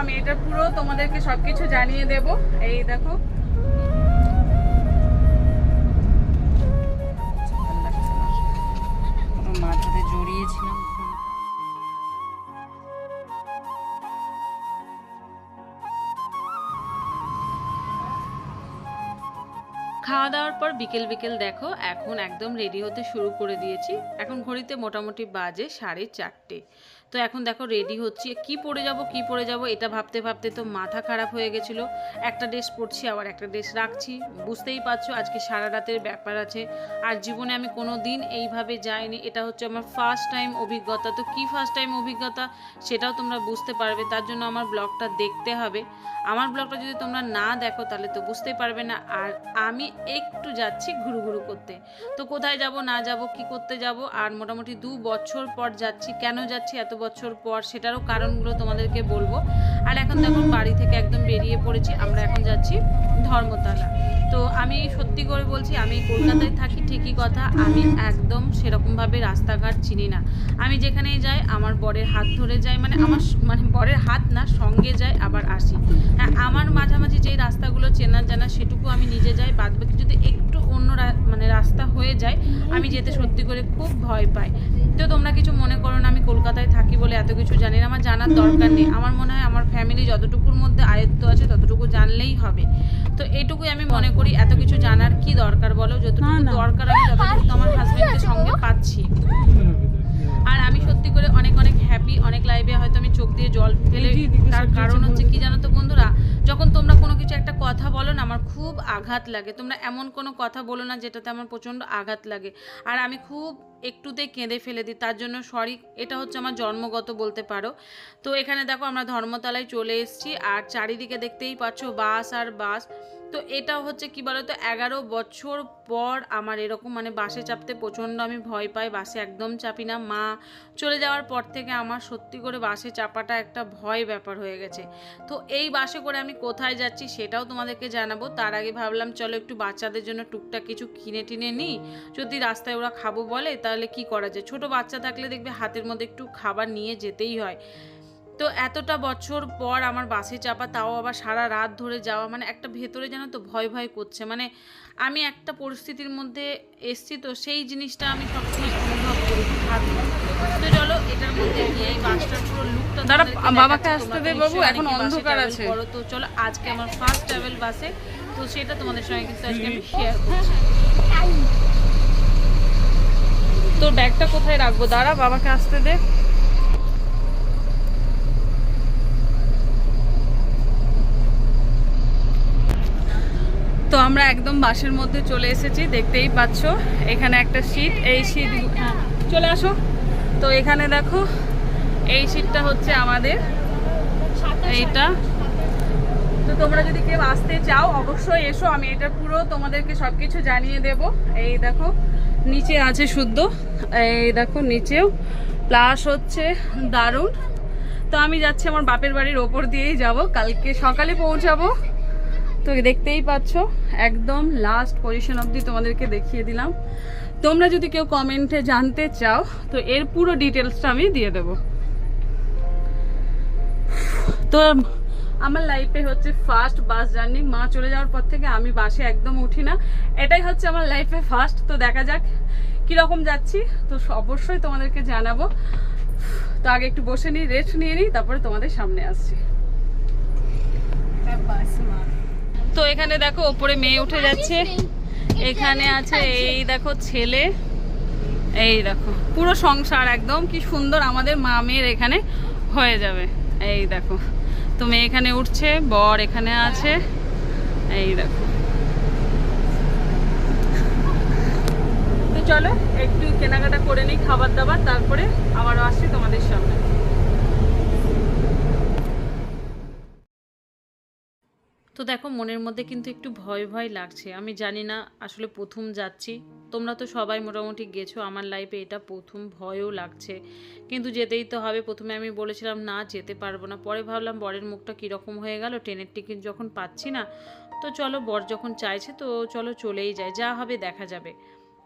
আমি এটা পুরো তোমাদেরকে সবকিছু জানিয়ে দেব। এই দেখো। খাওয়া দাওয়ার পর বিকেল বিকেল দেখো, এখন একদম রেডি হতে শুরু করে দিয়েছি। এখন ঘড়িতে মোটামুটি বাজে সাড়ে চারটে। তো এখন দেখো রেডি হচ্ছি। কি পরে যাব, কি পরে যাব, এটা ভাবতে ভাবতে তো মাথা খারাপ হয়ে গেছিল। একটা ড্রেস পরছি, আবার একটা ড্রেস রাখছি। বুঝতেই পারছ, আজকে সারা রাতের ব্যাপার আছে। আর জীবনে আমি কোনো দিন এইভাবে যাইনি। এটা হচ্ছে আমার ফার্স্ট টাইম অভিজ্ঞতা। তো কি ফার্স্ট টাইম অভিজ্ঞতা? সেটাও তোমরা বুঝতে পারবে। তার জন্য আমার ব্লগটা দেখতে হবে। আমার ব্লগটা যদি তোমরা না দেখো, তাহলে তো বুঝতেই পারবে না। আর আমি একটু যাচ্ছি ঘুরু ঘুরু করতে। তো কোথায় যাব, না যাব, কি করতে যাব? আর মোটামুটি দু বছর পর যাচ্ছি। কেন যাচ্ছি? এত বছর পর সেটারও কারণগুলো তোমাদেরকে বলব। আর এখন দেখো বাড়ি থেকে একদম বেরিয়ে পড়েছি, আমরা এখন যাচ্ছি ধর্মতলা। তো আমি সত্যি করে বলছি, আমি কলকাতায় থাকি, ঠিকই কথা, আমি একদম সেরকমভাবে রাস্তাঘাট চিনি না। আমি যেখানেই যাই, আমার বরের হাত ধরে যাই মানে আমার মানে বরের হাত না, সঙ্গে যাই, আবার আসি। হ্যাঁ আমার মাঝামাঝি যেই রাস্তাগুলো চেনা জানা, সেটুকু আমি নিজে যাই বাদ বাকি যদি একটু অন্য মানে রাস্তা হয়ে যায়, আমি যেতে সত্যি করে খুব ভয় পাই। তো তোমরা কিছু মনে করো না আমি কলকাতায় থাকি বলে এত কিছু জানি না আমার জানার দরকার নেই। আমার মনে হয় আমার ফ্যামিলি যতটুকুর মধ্যে আয়ত্ত আছে ততটুকু জানলেই হবে। তো এইটুকুই আমি মনে করি এত কিছু জানার কি দরকার বলো? যতটুকু দরকার আমি ততটুকু আমার হাজবেন্ডের সঙ্গে পাচ্ছি। আর আমি সত্যি করে অনেক অনেক হ্যাপি অনেক লাইভে হয়তো আমি চোখ দিয়ে জল ফেলে তার কারণ হচ্ছে কি জানো তো বন্ধুরা? যখন তোমরা কোনো কিছু একটা কথা বলো না আমার খুব আঘাত লাগে। তোমরা এমন কোনো কথা বলো না যেটাতে আমার প্রচণ্ড আঘাত লাগে। আর আমি খুব একটুতেই কেঁদে ফেলে দিই। তার জন্য সরি এটা হচ্ছে আমার জন্মগত বলতে পারো। তো এখানে দেখো আমরা ধর্মতলায় চলে এসেছি আর চারিদিকে দেখতেই পাচ্ছ বাস আর বাস। তো এটা হচ্ছে কি বলতো, এগারো বছর পর আমার এরকম মানে বাসে চাপতে প্রচণ্ড আমি ভয় পাই, বাসে একদম চাপি না। মা চলে যাওয়ার পর থেকে আমার সত্যি করে বাসে চাপাটা একটা ভয় ব্যাপার হয়ে গেছে। তো এই বাসে করে আমি কোথায় যাচ্ছি সেটাও তোমাদেরকে জানাব। তার আগে ভাবলাম, চলো একটু বাচ্চাদের জন্য টুকটাক কিছু কিনে টিনে নিই। যদি রাস্তায় ওরা খাব বলে তাহলে কি করা যায়? ছোট বাচ্চা থাকলে দেখবে হাতের মধ্যে একটু খাবার নিয়ে যেতেই হয়। তো এতটা বছর পর আমার বাসে চাপা তাও আবার সারা রাত ধরে যাওয়া মানে একটা ভেতরে যেন তো ভয় ভয় করছে। মানে আমি একটা পরিস্থিতির মধ্যে এসছি তো সেই জিনিসটা আমি সবসময় অনুভব করি ভাবি তো চলো এটার মধ্যে গিয়ে এই বাসটার পুরো লুকটা দাঁড়া, বাবাকে আসতে দে বাবু, এখন অন্ধকার আছে। করো। তো চলো আজকে আমার ফার্স্ট ট্রাভেল বাসে। তো সেটা তোমাদের সঙ্গে কিন্তু আজকে আমি শেয়ার করছি। তোর ব্যাগটা কোথায় রাখব? দাঁড়া, বাবাকে আসতে দে। তো আমরা একদম বাসের মধ্যে চলে এসেছি, দেখতেই পাচ্ছ। এখানে একটা সিট, এই সিট হ্যাঁ চলে আসো। তো এখানে দেখো, এই সিটটা হচ্ছে আমাদের। এইটা তো তোমরা যদি কেউ আসতে চাও, অবশ্যই এসো। আমি এটা পুরো তোমাদেরকে সবকিছু জানিয়ে দেব। এই দেখো, নিচে আছে শুদ্ধ। এই দেখো, নিচেও প্লাস হচ্ছে দারুণ। তো আমি যাচ্ছি আমার বাপের বাড়ির ওপর দিয়েই যাব। কালকে সকালে পৌঁছাবো। তো দেখতেই পাচ্ছ, একদম লাস্ট পজিশন অবধি তোমাদেরকে দেখিয়ে দিলাম। তোমরা যদি কেউ কমেন্টে জানতে চাও, তো এর পুরো ডিটেলসটা আমি দিয়ে দেবো। তো আমার লাইফে হচ্ছে ফার্স্ট বাস জার্নি মা চলে যাওয়ার পর থেকে আমি বাসে একদম উঠি না। এটাই হচ্ছে আমার লাইফে ফার্স্ট তো দেখা যাক কীরকম যাচ্ছি। তো অবশ্যই তোমাদেরকে জানাব। তো আগে একটু বসে নিই রেস্ট নিয়ে নিই, তারপরে তোমাদের সামনে আসছি। তো এখানে দেখো, ওপরে মেয়ে উঠে যাচ্ছে। এখানে আছে এই দেখো ছেলে। এই দেখো, পুরো সংসার একদম। কি সুন্দর আমাদের মা মেয়ের এখানে হয়ে যাবে। এই দেখো। তো মেয়ে এখানে উঠছে, বর এখানে আছে। এই দেখো। চলো, একটু কেনাকাটা করে নিই, খাবার দাবার, তারপরে আবারও আসছি তোমাদের সামনে। তো দেখো, মনের মধ্যে কিন্তু একটু ভয় ভয় লাগছে। আমি জানি না আসলে প্রথম যাচ্ছি। তোমরা তো সবাই মোটামুটি গেছো, আমার লাইফে এটা প্রথম ভয়ও লাগছে। কিন্তু যেতেই তো হবে। প্রথমে আমি বলেছিলাম, না, যেতে পারব না। পরে ভাবলাম, বরের মুখটা কীরকম হয়ে গেল? ট্রেনের টিকিট যখন পাচ্ছি না, তো চলো বর যখন চাইছে, তো চলো চলেই যায় যা হবে দেখা যাবে।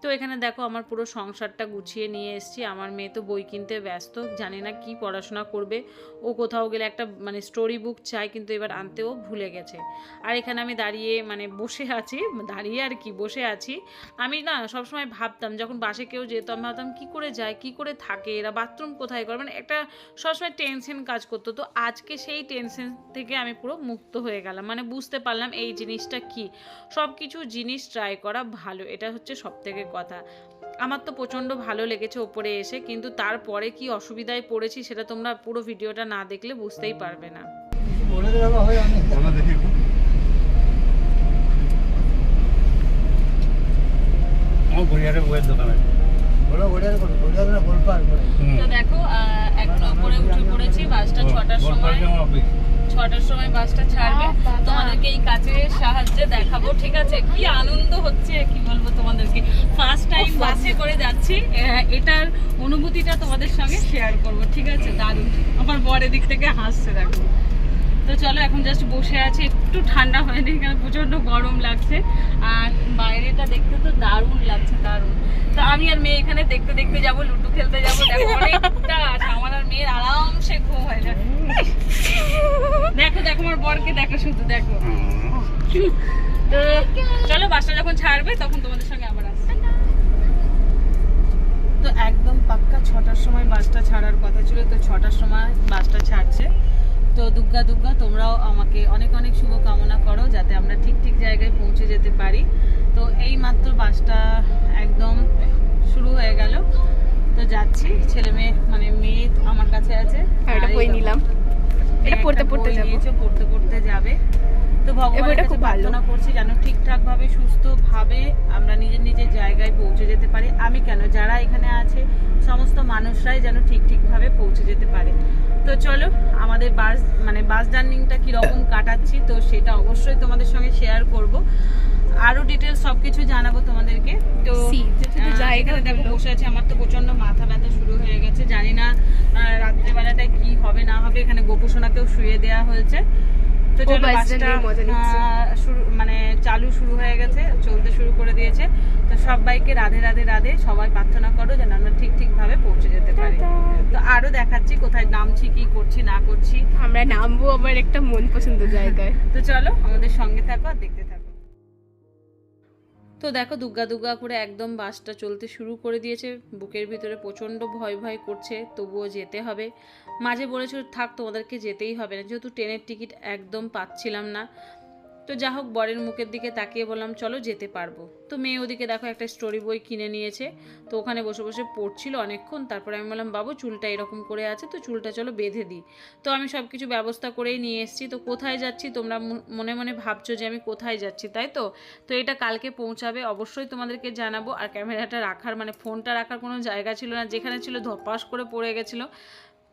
তো এখানে দেখো আমার পুরো সংসারটা গুছিয়ে নিয়ে এসেছি। আমার মেয়ে তো বই কিনতে ব্যস্ত, জানি না কি পড়াশোনা করবে। ও কোথাও গেলে একটা মানে স্টোরি বুক চাই কিন্তু এবার আনতেও ভুলে গেছে। আর এখানে আমি দাঁড়িয়ে মানে বসে আছি, দাঁড়িয়ে আর কি, বসে আছি। আমি না সবসময় ভাবতাম, যখন বাসে কেউ যেত, আমি ভাবতাম, কী করে যায়, কী করে থাকে? এরা বাথরুম কোথায় করে? মানে একটা সবসময় টেনশন কাজ করতো। তো আজকে সেই টেনশন থেকে আমি পুরো মুক্ত হয়ে গেলাম। মানে বুঝতে পারলাম এই জিনিসটা কি। সব কিছু জিনিস ট্রাই করা ভালো। এটা হচ্ছে সব থেকে কথা। আমার তো প্রচণ্ড ভালো লেগেছে ওপরে এসে কিন্তু তারপরে কি অসুবিধায় পড়েছি সেটা তোমরা পুরো ভিডিওটা না দেখলে বুঝতেই পারবে না। হয় দেখি। তো এখন ওপরে উঠে পড়েছি বাসটা ছটার সময়। ছটার সময় বাসটা ছাড়বে। তোমাদেরকে এই কাজের সাহায্যে দেখাবো ঠিক আছে? কি আনন্দ হচ্ছে কি বলব তোমাদেরকে? ফার্স্ট টাইম বাসে করে যাচ্ছি এটার অনুভূতিটা তোমাদের সঙ্গে শেয়ার করব ঠিক আছে? দারুণ। আমার বরের দিক থেকে হাসছে দেখো। তো চলো এখন জাস্ট বসে আছি। একটু ঠান্ডা হয়নি এখানে প্রচণ্ড গরম লাগছে। আর বাইরেটা দেখতে তো দারুণ লাগছে দারুণ। তো আমি আর মেয়ে এখানে দেখতে দেখতে যাব লুডু খেলতে যাব দেখো অনেকটা আছে আমার আর মেয়ের আরামসে ঘুম হয়ে যায় দেখো দেখো আমার বরকে দেখো শুধু দেখো। তো চলো বাসটা যখন ছাড়বে তখন তোমাদের সঙ্গে আবার আসছি তো একদম পাক্কা ছটার সময় বাসটা ছাড়ার কথা ছিল তো ছটার সময় বাসটা ছাড়ছে। তো দুর্গা দুর্গা তোমরাও আমাকে অনেক অনেক শুভকামনা করো যাতে আমরা ঠিক ঠিক জায়গায় পৌঁছে যেতে পারি। তো এই মাত্র বাসটা একদম শুরু হয়ে গেল। তো যাচ্ছি ছেলে মেয়ে মানে মেয়ে আমার কাছে আছে। নিলাম। এটা পড়তে পড়তে যাব। পড়তে পড়তে যাবে। তো ভগবানের খুব। প্রার্থনা করছি যেন ঠিকঠাক ভাবে সুস্থ ভাবে আমরা নিজের নিজের জায়গায় পৌঁছে যেতে পারি। আমি কেন? যারা এখানে আছে সমস্ত মানুষরাই যেন ঠিক ঠিক ভাবে পৌঁছে যেতে পারে। তো চলো আমাদের বাস মানে বাস জার্নিংটা কীরকম কাটাচ্ছি তো সেটা অবশ্যই তোমাদের সঙ্গে শেয়ার করব। আরও ডিটেলস সবকিছু জানাব তোমাদেরকে। তো দেখো বসে আছে আমার তো প্রচণ্ড মাথা ব্যথা হয়ে গেছে জানি না রাত্রেবেলাটায় কি হবে না হবে এখানে গোপুসোনাকেও শুয়ে দেওয়া হয়েছে। তো চলো বাসটা শুরু মানে চালু শুরু হয়ে গেছে চলতে শুরু করে দিয়েছে। তো সবাইকে রাধে রাধে রাধে সবাই প্রার্থনা করো যেন আমরা ঠিক ঠিক ভাবে পৌঁছে যেতে পারি। তো আরও দেখাচ্ছি কোথায় নামছি কি করছি না করছি। আমরা নামবো আমার একটা মন পছন্দ জায়গায়। তো চলো আমাদের সঙ্গে থাকো আর দেখতে থাকো। তো দেখো দুগ্গা দুগ্গা করে একদম বাসটা চলতে শুরু করে দিয়েছে। বুকের ভিতরে প্রচণ্ড ভয় ভয় করছে, তবুও যেতে হবে। মাঝে বলেছিল, থাক, তোমাদেরকে যেতেই হবে না। যেহেতু ট্রেনের টিকিট একদম পাচ্ছিলাম না। তো যা হোক, বরের মুখের দিকে তাকিয়ে বললাম, চলো যেতে পারব। তো মেয়ে ওদিকে দেখো একটা স্টোরি বই কিনে নিয়েছে। তো ওখানে বসে বসে পড়ছিল অনেকক্ষণ। তারপরে আমি বললাম, বাবু, চুলটা এরকম করে আছে তো চুলটা চলো বেঁধে দিই। তো আমি সব কিছু ব্যবস্থা করেই নিয়ে এসেছি। তো কোথায় যাচ্ছি তোমরা মন- মনে ভাবছ যে আমি কোথায় যাচ্ছি, তাই তো? তো এটা কালকে পৌঁছাবে, অবশ্যই তোমাদেরকে জানাব। আর ক্যামেরাটা রাখার মানে ফোনটা রাখার কোনো জায়গা ছিল না, যেখানে ছিল ধপাস করে পড়ে গেছিল।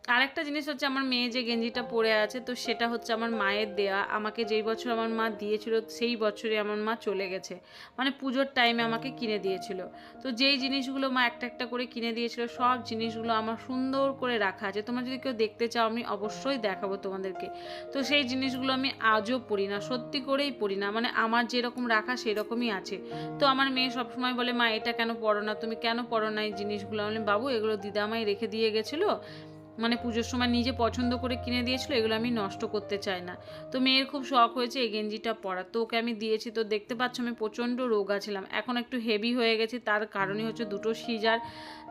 আরেকটা জিনিস হচ্ছে আমার মেয়ে যে গেঞ্জিটা পরে আছে, তো সেটা হচ্ছে আমার মায়ের দেয়া। আমাকে যেই বছর আমার মা দিয়েছিল, সেই বছরই আমার মা চলে গেছে। মানে পুজোর টাইমে আমাকে কিনে দিয়েছিল। তো যেই জিনিসগুলো মা একটা একটা করে কিনে দিয়েছিল, সব জিনিসগুলো আমার সুন্দর করে রাখা আছে। তোমরা যদি কেউ দেখতে চাও, আমি অবশ্যই দেখাবো তোমাদেরকে। তো সেই জিনিসগুলো আমি আজও পড়ি না, সত্যি করেই পড়ি না। মানে আমার যেরকম রাখা, সেরকমই আছে। তো আমার মেয়ে সবসময় বলে, মা, এটা কেন পড়ো না? তুমি কেন পড়ো না এই জিনিসগুলো? আমি বাবু, এগুলো দিদা আমায় রেখে দিয়ে গেছিল। মানে পুজোর সময় নিজে পছন্দ করে কিনে দিয়েছিলো, এগুলো আমি নষ্ট করতে চাই না। তো মেয়ের খুব শখ হয়েছে এই গেঞ্জিটা পরা তো ওকে আমি দিয়েছি, তো দেখতে পাচ্ছ আমি প্রচণ্ড রোগা ছিলাম। এখন একটু হেভি হয়ে গেছে, তার কারণে হচ্ছে দুটো সিজার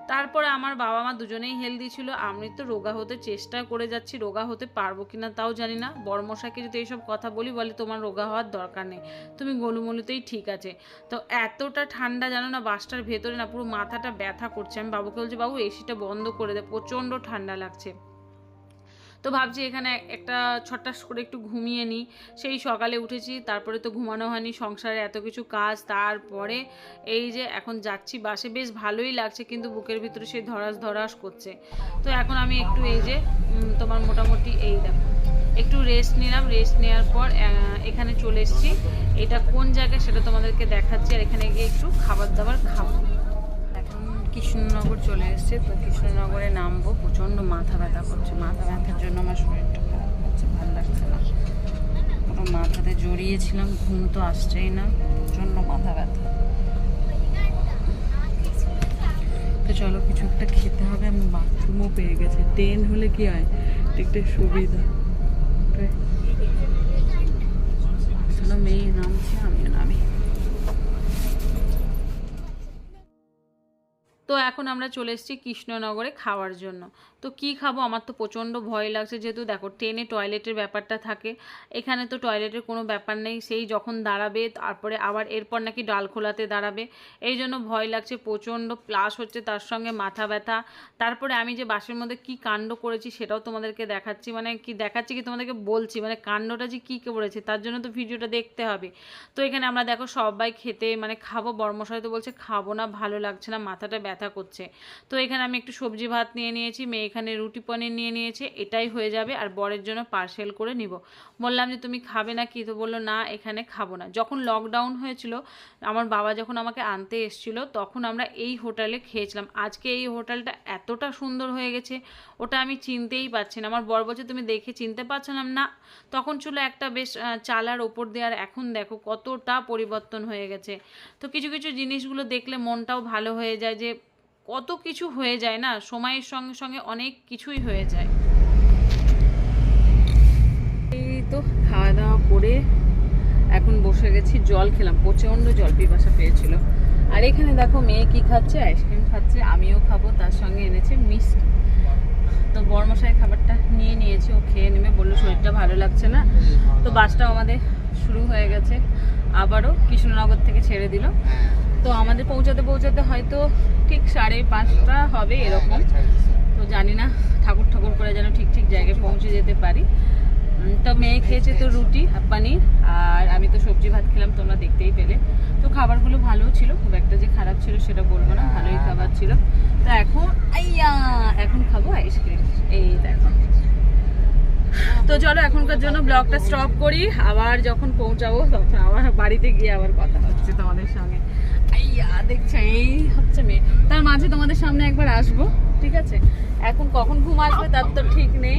তারপরে আমার বাবা মা দুজনেই হেলদি ছিল। আমি তো রোগা হতে চেষ্টা করে যাচ্ছি, রোগা হতে পারব কি না তাও জানি না। বড়মশাকে যদি এইসব কথা বলি, বলে তোমার রোগা হওয়ার দরকার নেই। তুমি গলুমলুতেই ঠিক আছে। তো এতটা ঠান্ডা জানো না, বাসটার ভেতরে না পুরো মাথাটা ব্যথা করছে। আমি বাবুকে বলছি, বাবু এসিটা বন্ধ করে দে, প্রচণ্ড ঠান্ডা লাগছে। তো ভাবছি এখানে একটা ছটাস করে একটু ঘুমিয়ে নিই। সেই সকালে উঠেছি, তারপরে তো ঘুমানো হয়নি, সংসারে এত কিছু কাজ, তারপরে এই যে এখন যাচ্ছি বাসে, বেশ ভালোই লাগছে কিন্তু বুকের ভিতরে সেই ধরাস ধরাস করছে। তো এখন আমি একটু এই যে তোমার মোটামুটি এই দেখো, একটু রেস্ট নিলাম রেস্ট নেওয়ার পর এখানে চলে এসেছি। এটা কোন জায়গায় সেটা তোমাদেরকে দেখাচ্ছি আর এখানে গিয়ে একটু খাবার দাবার খাব। কৃষ্ণনগর চলে এসেছে, তো কৃষ্ণনগরে নামবো, প্রচণ্ড মাথা ব্যথা করছে। মাথা ব্যথার জন্য আমার শরীরটা খারাপ হচ্ছে, ভালো লাগছে না। পুরো মাথাতে জড়িয়েছিলাম, ঘুম তো আসছেই না, প্রচণ্ড মাথা ব্যথা। তো চলো, কিছু একটা খেতে হবে, আমি বাথরুমও পেয়ে গেছে। ট্রেন হলে কি হয়? একটা সুবিধা. মেয়ে নামছে, আমিও নামি। তো এখন আমরা চলে এসেছি কৃষ্ণনগরে খাওয়ার জন্য। তো কি খাব? আমার তো প্রচণ্ড ভয় লাগছে যেহেতু দেখো ট্রেনে টয়লেটের ব্যাপারটা থাকে। এখানে তো টয়লেটের কোনো ব্যাপার নেই, সেই যখন দাঁড়াবে তারপরে আবার এরপর নাকি ডাল খোলাতে দাঁড়াবে। এই জন্য ভয় লাগছে, প্রচণ্ড প্লাস হচ্ছে তার সঙ্গে মাথা ব্যথা। তারপরে আমি যে বাসের মধ্যে কি কাণ্ড করেছি সেটাও তোমাদেরকে দেখাচ্ছি মানে কি দেখাচ্ছি কি তোমাদেরকে বলছি মানে কাণ্ডটা যে কী করেছে তার জন্য তো ভিডিওটা দেখতে হবে। তো এখানে আমরা দেখো সবাই খেতে মানে খাব বর্মশাই তো বলছে খাব না, ভালো লাগছে না, মাথাটা ব্যথা করছে। তো এখানে আমি একটু সবজি ভাত নিয়ে নিয়েছি, মেয়ে এখানে রুটি পনির নিয়ে নিয়েছে, এটাই হয়ে যাবে আর বরের জন্য পার্সেল করে নিব। বললাম যে, তুমি খাবে না কি তো বলল, না, এখানে খাব না। যখন লকডাউন হয়েছিল, আমার বাবা যখন আমাকে আনতে এসেছিল, তখন আমরা এই হোটেলে খেয়েছিলাম। আজকে এই হোটেলটা এতটা সুন্দর হয়ে গেছে, ওটা আমি চিনতেই পারছি না। আমার বর বলছে, তুমি দেখে চিনতে পারছ না? না, তখন ছিল একটা বেশ চালার ওপর দিয়ে, আর এখন দেখো কতটা পরিবর্তন হয়ে গেছে। তো কিছু কিছু জিনিসগুলো দেখলে মনটাও ভালো হয়ে যায় যে কত কিছু হয়ে যায় না, সময়ের সঙ্গে সঙ্গে অনেক কিছুই হয়ে যায়। এই তো খাওয়া দাওয়া করে এখন বসে গেছি, জল খেলাম, প্রচণ্ড জল, পিপাসা পেয়েছিল। আর এখানে দেখো মেয়ে কি খাচ্ছে, আইসক্রিম খাচ্ছে, আমিও খাব, তার সঙ্গে এনেছে মিষ্টি। তো বর্মশাই খাবারটা নিয়ে নিয়েছে, ও খেয়ে নেবে, বলল শরীরটা ভালো লাগছে না। তো বাসটাও আমাদের শুরু হয়ে গেছে, আবারও কৃষ্ণনগর থেকে ছেড়ে দিল। তো আমাদের পৌঁছাতে পৌঁছাতে হয়তো ঠিক সাড়ে পাঁচটা হবে এরকম। তো জানি না, ঠাকুর ঠাকুর করে যেন ঠিক ঠিক জায়গায় পৌঁছে যেতে পারি। তো মেয়ে খেয়েছে তো রুটি পানির, আর আমি তো সবজি ভাত খেলাম, তোমরা দেখতেই পেলে। তো খাবারগুলো ভালো ছিল, খুব একটা যে খারাপ ছিল সেটা বলব না, ভালোই খাবার ছিল। তো এখন, আইয়া, এখন খাব আইসক্রিম এই দেখো। তো চলো, এখনকার জন্য ব্লগটা স্টপ করি। আবার যখন পৌঁছাবো, তখন আবার বাড়িতে গিয়ে আবার কথা হচ্ছে তোমাদের সঙ্গে। আইয়া, দেখছ, এই হচ্ছে মেয়ে। তার মাঝে তোমাদের সামনে একবার আসব, ঠিক আছে? এখন কখন ঘুম আসবে তার তো ঠিক নেই।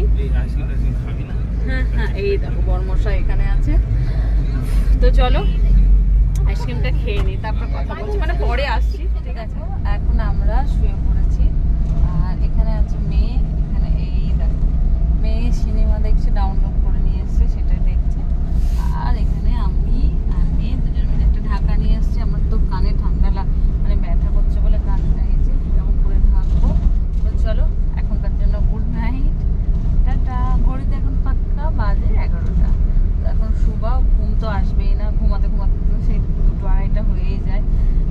হ্যাঁ হ্যাঁ এই দেখো বর্মশা এখানে আছে। তো চলো আইসক্রিমটা খেয়ে নিই তারপর কথা বলছি। মানে পরে আসছি, ঠিক আছে? এখন আমরা শুয়ে পড়েছি আর এখানে আছে মেয়ে এখানে এই দেখো মেয়ে সিনেমা দেখছে ডাউনলোড করে নিয়ে এসছে সেটাই দেখছে আর এখানে আমি আর মেয়ে দুজন মিলে একটা ঢাকা নিয়ে এসছে আমার তো কানে ঠান্ডা লাগ মানে ব্যথা করছে বলে কানটা হয়েছে এরকম করে থাকব তো চলো এখনকার জন্য গুড নাইট টাটা ঘড়িতে এখন পাক্কা বাজে এগারোটা তো এখন শুবা ঘুম তো আসবেই না ঘুমাতে ঘুমাতে তো সেই দুটো আড়াইটা হয়েই যায়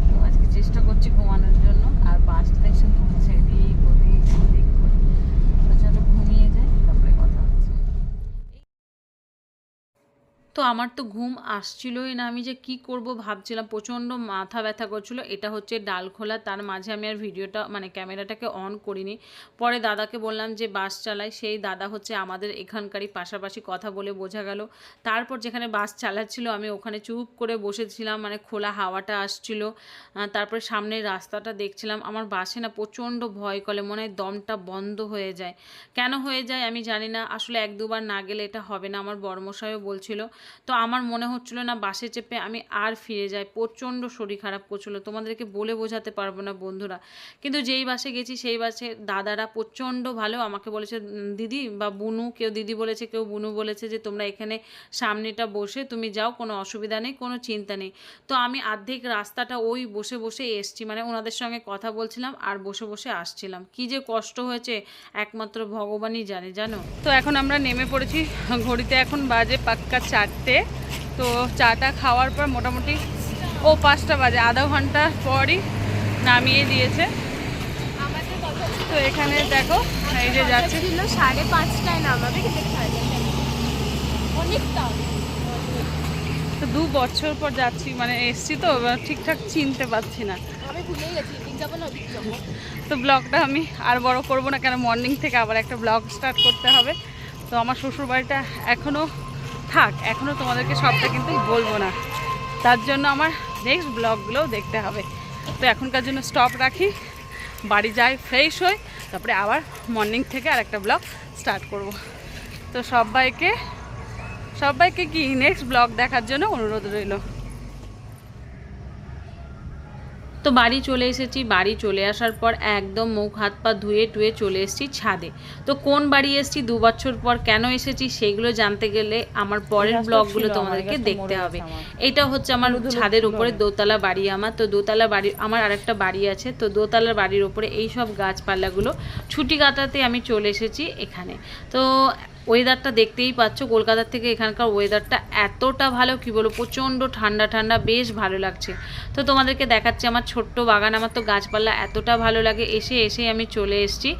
তো আজকে চেষ্টা করছি ঘুমানোর জন্য আর বাসটা এসে ঘুমছে এদিক ওদিক ওদিক করে তো চলো ঘুমিয়ে যাই তারপরে কথা হচ্ছে তো আমার তো ঘুম আসছিলই না। আমি যে কি করব ভাবছিলাম, প্রচণ্ড মাথা ব্যথা করছিল। এটা হচ্ছে ডাল খোলা, তার মাঝে আমি আর ভিডিওটা মানে ক্যামেরাটাকে অন করিনি। পরে দাদাকে বললাম যে, বাস চালাই। সেই দাদা হচ্ছে আমাদের এখানকারই, পাশাপাশি কথা বলে বোঝা গেল। তারপর যেখানে বাস চালাচ্ছিল, আমি ওখানে চুপ করে বসেছিলাম মানে খোলা হাওয়াটা আসছিল। তারপরে সামনের রাস্তাটা দেখছিলাম। আমার বাসে না প্রচণ্ড ভয় করে, মনে হয় দমটা বন্ধ হয়ে যায়। কেন হয়ে যায় আমি জানি না। আসলে এক দুবার না গেলে এটা হবে না, আমার বর্মশাইও বলছিল। তো আমার মনে হচ্ছিল না বাসে চেপে আমি আর ফিরে যাই। প্রচণ্ড শরীর খারাপ করছিল। তোমাদেরকে বলে বোঝাতে পারব না বন্ধুরা। কিন্তু যেই বাসে গেছি, সেই বাসে দাদারা প্রচণ্ড ভালো আমাকে বলেছে, দিদি বা বুনু, কেউ দিদি বলেছে, কেউ বুনু বলেছে যে তোমরা এখানে সামনেটা বসে তুমি যাও, কোনো অসুবিধা নেই, কোনো চিন্তা নেই। তো আমি আর্ধেক রাস্তাটা ওই বসে বসে এসছি। মানে ওনাদের সঙ্গে কথা বলছিলাম আর বসে বসে আসছিলাম। কি যে কষ্ট হয়েছে, একমাত্র ভগবানই জানে, জানো? তো এখন আমরা নেমে পড়েছি, ঘড়িতে এখন বাজে পাক্কা চারটে। তো চাটা খাওয়ার পর মোটামুটি ও পাঁচটা বাজে, আধা ঘণ্টা পরই নামিয়ে দিয়েছে। তো এখানে দেখো, এই যে যাচ্ছে। সাড়ে পাঁচটায় নামাবে তো দু বছর পর যাচ্ছি মানে এসছি তো ঠিকঠাক চিনতে পারছি না। তো ব্লগটা আমি আর বড় করব না, কেন মর্নিং থেকে আবার একটা ব্লগ স্টার্ট করতে হবে। তো আমার শ্বশুর বাড়িটা এখনও থাক এখনও তোমাদেরকে সবটা কিন্তু বলব না। তার জন্য আমার নেক্সট ব্লগগুলোও দেখতে হবে। তো এখনকার জন্য স্টপ রাখি, বাড়ি যাই ফ্রেশ হই, তারপরে আবার মর্নিং থেকে আর একটা ব্লগ স্টার্ট করব। তো সবাইকে সবাইকে কি নেক্সট ব্লগ দেখার জন্য অনুরোধ রইল? তো বাড়ি চলে এসেছি। বাড়ি চলে আসার পর একদম মুখ হাত পা ধুয়ে টুয়ে চলে এসেছি ছাদে। তো কোন বাড়ি এসেছি দু বছর পর কেন এসেছি সেগুলো জানতে গেলে আমার পরের ব্লগগুলো তোমাদেরকে দেখতে হবে। এটা হচ্ছে আমার ছাদের উপরে দোতলা বাড়ি আমার। তো দোতলা বাড়ি আমার আরেকটা বাড়ি আছে। তো দোতলার বাড়ির ওপরে এই সব গাছপালাগুলো ছুটি কাটাতে আমি চলে এসেছি এখানে। তো ওয়েদারটা দেখতেই পাচ্ছ। কলকাতার থেকে এখানকার ওয়েদারটা এতটা ভালো, কি বলব, প্রচণ্ড ঠান্ডা ঠান্ডা, বেশ ভালো লাগছে। তো তোমাদেরকে দেখাচ্ছি, আমার ছোট্ট বাগান, আমার তো গাছপালা এতটা ভালো লাগে। এসে এসেই আমি চলে এসেছি।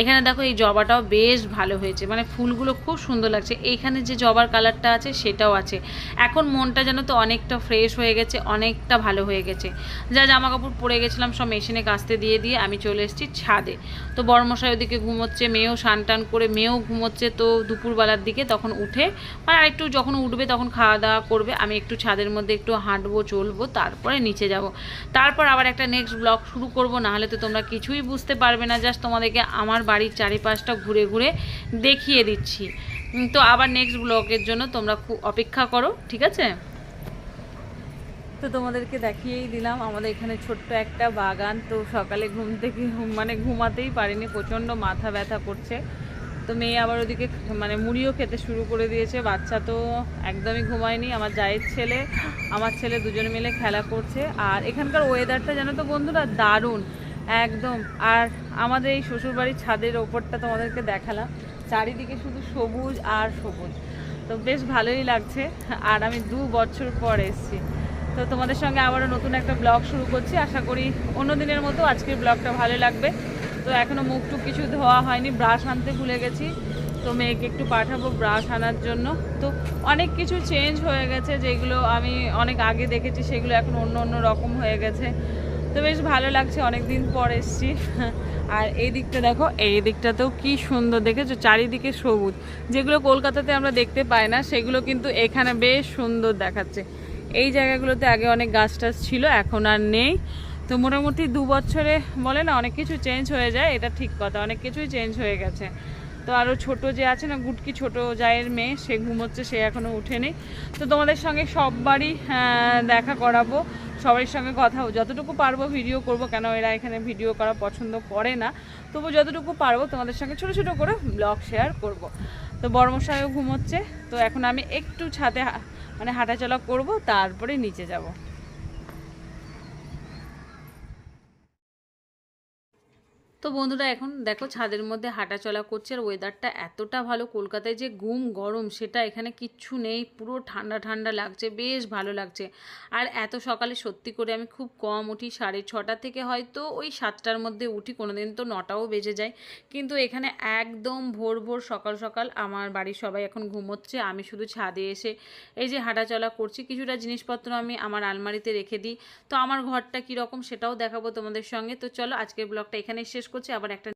এখানে দেখো, এই জবাটাও বেশ ভালো হয়েছে। মানে ফুলগুলো খুব সুন্দর লাগছে। এইখানে যে জবার কালারটা আছে, সেটাও আছে। এখন মনটা যেন তো অনেকটা ফ্রেশ হয়ে গেছে, অনেকটা ভালো হয়ে গেছে। যা জামা কাপড় পরে গেছিলাম, সব মেশিনে কাচতে দিয়ে দিয়ে আমি চলে এসেছি ছাদে। তো বড়মশাই ওদিকে ঘুমোচ্ছে, মেয়েও স্নান টান করে, মেয়েও ঘুমোচ্ছে, তো দুপুরবেলার দিকে তখন উঠে মানে আরেকটু যখন উঠবে তখন খাওয়া দাওয়া করবে, আমি একটু ছাদের মধ্যে একটু হাঁটবো, চলবো, তারপরে নিচে যাব। তারপর আবার একটা নেক্সট ব্লগ শুরু করব, নাহলে তো তোমরা কিছুই বুঝতে পারবে না জাস্ট তোমাদেরকে আমার বাড়ির চারিপাশটা ঘুরে ঘুরে দেখিয়ে দিচ্ছি। তো আবার নেক্সট ব্লগের জন্য তোমরা খুব অপেক্ষা করো, ঠিক আছে? তো তোমাদেরকে দেখিয়েই দিলাম, আমাদের এখানে ছোট্ট একটা বাগান, তো সকালে ঘুম থেকে মানে ঘুমাতেই পারিনি, প্রচণ্ড মাথা ব্যথা করছে। তো মেয়ে আবার ওদিকে মানে মুড়িও খেতে শুরু করে দিয়েছে। বাচ্চা তো একদমই ঘুমায়নি, আমার জায়ের ছেলে, আমার ছেলে দুজনে মিলে খেলা করছে। আর এখানকার ওয়েদারটা জানো তো বন্ধুরা? দারুণ, একদম। আর আমাদের এই শ্বশুরবাড়ির ছাদের ওপরটা তোমাদেরকে দেখালাম। চারিদিকে শুধু সবুজ আর সবুজ। তো বেশ ভালোই লাগছে। আর আমি দু বছর পর এসেছি। তো তোমাদের সঙ্গে আবারও নতুন একটা ব্লগ শুরু করছি। আশা করি অন্য দিনের মতো আজকের ব্লগটা ভালো লাগবে। তো এখনও মুখ টুক কিছু ধোয়া হয়নি ব্রাশ আনতে ভুলে গেছি। তো মেয়েকে একটু পাঠাবো ব্রাশ আনার জন্য। তো অনেক কিছু চেঞ্জ হয়ে গেছে, যেগুলো আমি অনেক আগে দেখেছি, সেগুলো এখন অন্য অন্য রকম হয়ে গেছে। তো বেশ ভালো লাগছে অনেক দিন পর এসছি। আর এই দিকটা দেখো, এই দিকটাতেও কি সুন্দর দেখেছ, চারিদিকে সবুজ। যেগুলো কলকাতাতে আমরা দেখতে পাই না, সেগুলো কিন্তু এখানে বেশ সুন্দর দেখাচ্ছে। এই জায়গাগুলোতে আগে অনেক গাছ টাছ ছিল, এখন আর নেই। তো মোটামুটি দু বছরে বলে না, অনেক কিছু চেঞ্জ হয়ে যায়, এটা ঠিক কথা, অনেক কিছুই চেঞ্জ হয়ে গেছে। তো আরও ছোট যে আছে না, গুটকি ছোট জায়ের মেয়ে, সে ঘুমোচ্ছে, সে এখনও উঠেনি। তো তোমাদের সঙ্গে সববারই দেখা করাবো সবার সঙ্গে কথা যতটুকু পারব ভিডিও করব, কেন এরা এখানে ভিডিও করা পছন্দ করে না, তবু যতটুকু পারব তোমাদের সঙ্গে ছোট ছোট করে ব্লগ শেয়ার করব। তো বর্মশাইও ঘুমোচ্ছে, তো এখন আমি একটু হা- মানে হাঁটাচলা করব, তারপরে নিচে যাব। তো বন্ধুরা এখন দেখো ছাদের মধ্যে হাঁটাচলা করছে আর ওয়েদারটা এতটা ভালো। কলকাতায় যে গুম গরম, সেটা এখানে কিচ্ছু নেই। পুরো ঠান্ডা ঠান্ডা লাগছে, বেশ ভালো লাগছে। আর এত সকালে সত্যি করে আমি খুব কম উঠি, সাড়ে ছটা থেকে হয়তো ওই সাতটার মধ্যে উঠি, কোনোদিন তো নটাও বেজে যায়। কিন্তু এখানে একদম ভোর ভোর, সকাল সকাল আমার বাড়ির সবাই এখন ঘুমোচ্ছে। আমি শুধু ছাদে এসে এই যে হাঁটাচলা করছি, কিছুটা জিনিসপত্র আমি আমার আলমারিতে রেখে দিই। তো আমার ঘরটা কীরকম সেটাও দেখাবো তোমাদের সঙ্গে। তো চলো আজকের ব্লগটা এখানে শেষ করছি আবার একটা